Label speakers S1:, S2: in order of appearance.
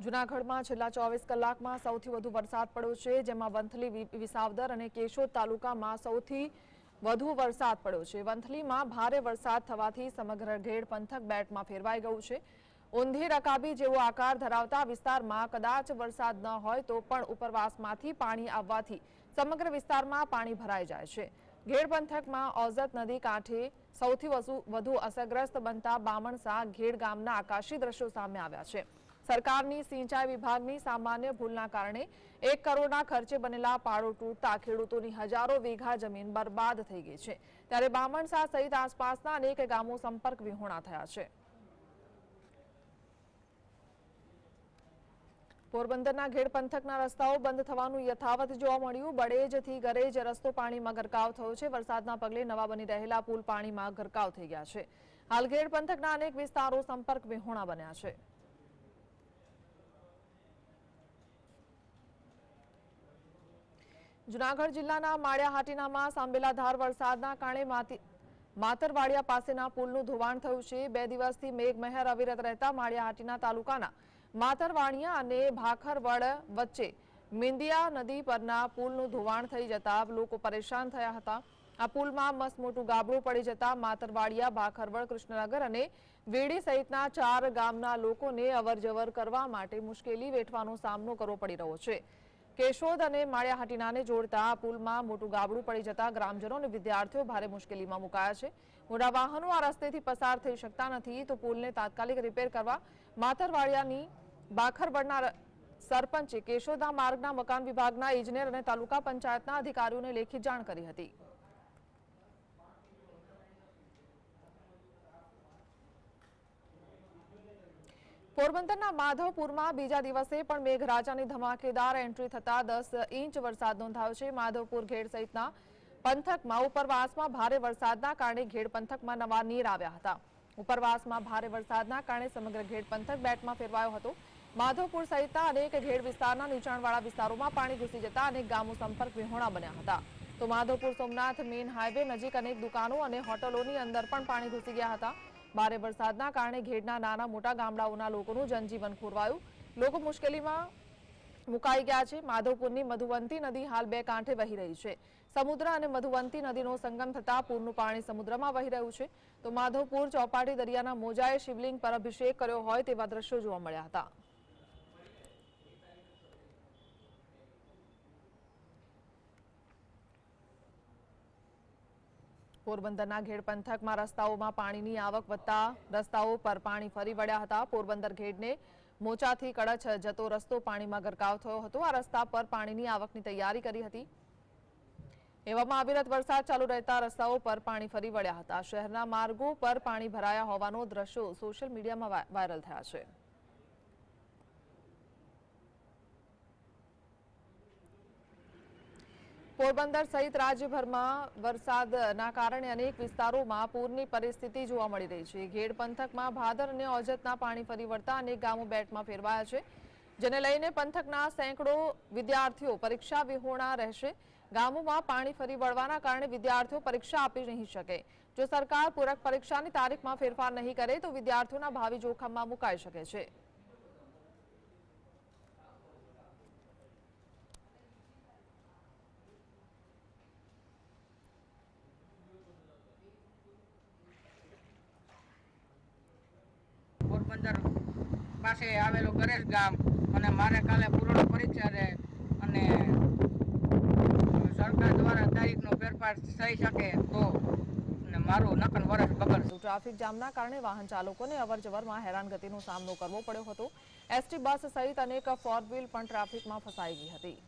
S1: જૂનાગઢમાં છેલ્લા ચોવીસ કલાકમાં સૌથી વધુ વરસાદ પડ્યો છે, જેમાં વંથલી વિસાવદર અને કેશોદ તાલુકામાં સૌથી વધુ વરસાદ પડ્યો છે. વંથલીમાં ભારે વરસાદ થવાથી સમગ્ર ઘેડ પંથક બેટમાં ફેરવાઈ ગયું છે. ઊંધી રકાબી જેવો આકાર ધરાવતા વિસ્તારમાં કદાચ વરસાદ ન હોય તો પણ ઉપરવાસમાંથી પાણી આવવાથી સમગ્ર વિસ્તારમાં પાણી ભરાઈ જાય છે. ઘેડ પંથકમાં ઓઝત નદી કાંઠે સૌથી વધુ અસરગ્રસ્ત બનતા બામણસા ઘેડ ગામના આકાશી દ્રશ્યો સામે આવ્યા છે. સરકારની સિંચાઈ વિભાગની સામાન્ય ભૂલના કારણે એક કરોડના ખર્ચે બનેલા પાડો તૂટતા ખેડૂતોની હજારો વીઘા જમીન બરબાદ થઈ ગઈ છે. ત્યારે બામણસા સહિત આસપાસના અનેક ગામો સંપર્ક વિહોણા થયા છે. પોરબંદરના ઘેડ પંથકના રસ્તાઓ બંધ થવાનું યથાવત જોવા મળ્યું. બળેજથી ગરેજ રસ્તો પાણીમાં ગરકાવ થયો છે. વરસાદના પગલે નવા બની રહેલા પુલ પાણીમાં ગરકાવ થઈ ગયા છે. હાલ ઘેડ પંથકના અનેક વિસ્તારો સંપર્ક વિહોણા બન્યા છે. જુનાગઢ જિલ્લાના માળિયા હાટીનામાં સાંબેલાધાર વરસાદના કારણે માતરવાડિયા પાસેના પુલનું ધોવાણ થયું છે. બે દિવસથી મેઘમહેર અવિરત રહેતા માળિયા હાટીના તાલુકાના માતરવાણિયા અને ભાખરવડ વચ્ચે મિંદિયા નદી પરના પુલનું ધોવાણ થઈ જતા લોકો પરેશાન થયા હતા. આ પુલમાં મસ્ત મોટું ગાબડું પડી જતા માતરવાડિયા, ભાખરવડ, કૃષ્ણનગર અને વેડી સહિતના ચાર ગામના લોકોને અવરજવર કરવા માટે મુશ્કેલી વેઠવાનો સામનો કરવો પડી રહ્યો છે. કેશોદ અને માળિયા હાટીનાને જોડતા પુલમાં મોટું ગાબડું પડી જતા ગ્રામજનો અને વિદ્યાર્થીઓ ભારે મુશ્કેલીમાં મુકાયા છે. મોટા વાહનો આ રસ્તેથી પસાર થઈ શકતા નથી તો પુલને તાત્કાલિક રિપેર કરવા માતરવાડિયાની બાખરવડના ર- સરપંચે કેશોદના માર્ગના મકાન વિભાગના ઇજનેર અને તાલુકા પંચાયતના અધિકારીઓને લેખિત જાણ કરી હતી. પોરબંદરના માધવપુરમાં બીજા દિવસે પણ મેઘરાજાની ધમાકેદાર એન્ટ્રી થતા દસ ઇંચ વરસાદ નોંધાયો છે. માધવપુર ઘેડ સહિતના પંથકમાં ઉપરવાસમાં ભારે વરસાદના કારણે ઘેડ પંથકમાં નવા નીર આવ્યા હતા. ઉપરવાસમાં ભારે વરસાદના કારણે સમગ્ર ઘેડ પંથક બેટમાં ફેરવાયો હતો. માધવપુર સહિતના અનેક ઘેડ વિસ્તારના નીચાણવાળા વિસ્તારોમાં પાણી ઘૂસી જતા અનેક ગામો સંપર્ક વિહોણા બન્યા હતા. તો માધવપુર સોમનાથ મેઇન હાઈવે નજીક અનેક દુકાનો અને હોટલોની અંદર પણ પાણી ઘૂસી ગયા હતા. ભારે વરસાદના કારણે ઘેડના નાના મોટા ગામડાઓના લોકોનું જનજીવન ખોરવાયું. લોકો મુશ્કેલીમાં મુકાઈ ગયા છે. માધવપુરની મધુવંતી નદી હાલ બે કાંઠે વહી રહી છે. સમુદ્ર અને મધુવંતી નદીનો સંગમ થતા પૂરનું પાણી સમુદ્રમાં વહી રહ્યું છે. તો માધવપુર, ચોપાટી દરિયાના મોજાએ શિવલિંગ પર અભિષેક કર્યો હોય તેવા દ્રશ્યો જોવા મળ્યા હતા. પોરબંદરના ઘેડ પંથકમાં રસ્તાઓમાં પાણીની આવક વધતા રસ્તાઓ પર પાણી ફરી વળ્યા હતા. પોરબંદર ઘેડને મોચાથી કડછ જતો રસ્તો પાણીમાં ગરકાવ થયો હતો. આ રસ્તા પર પાણીની આવકની તૈયારી કરી હતી. એવામાં અવિરત વરસાદ ચાલુ રહેતા રસ્તાઓ પર પાણી ફરી વળ્યા હતા. શહેરના માર્ગો પર પાણી ભરાયા હોવાનો દ્રશ્યો સોશિયલ મીડિયામાં વાયરલ થયા છે. પોરબંદર સહિત રાજ્યભરમાં વરસાદના કારણે અનેક વિસ્તારોમાં પૂરની પરિસ્થિતિ જોવા મળી રહી છે. ઘેડ પંથકમાં ભાદર અને ઓજતના પાણી ફરી વળતા અનેક ગામો બેટમાં ફેરવાયા છે, જેને લઈને પંથકના સેંકડો વિદ્યાર્થીઓ પરીક્ષા વિહોણા રહેશે. ગામોમાં પાણી ફરી વળવાના કારણે વિદ્યાર્થીઓ પરીક્ષા આપી નહીં શકે. જો સરકાર પૂરક પરીક્ષાની તારીખમાં ફેરફાર નહીં કરે તો વિદ્યાર્થીઓના ભાવિ જોખમમાં મુકાઈ શકે છે
S2: પોરબંદર પાસે આવેલું ગરેશ ગામ અને મારે કાલે પૂર્ણ પરીક્ષા છે અને સરકાર દ્વારા તારીખનો ફેરફાર થઈ શકે તો મારું નકન વર્ષ બગડશે.
S1: ટ્રાફિક જામના કારણે વાહન ચાલકોને અવરજવરમાં હેરાનગતિનો સામનો કરવો પડ્યો હતો. એસટી બસ સહિત અનેક ફોર વ્હીલ પણ ટ્રાફિકમાં ફસાઈ ગઈ હતી.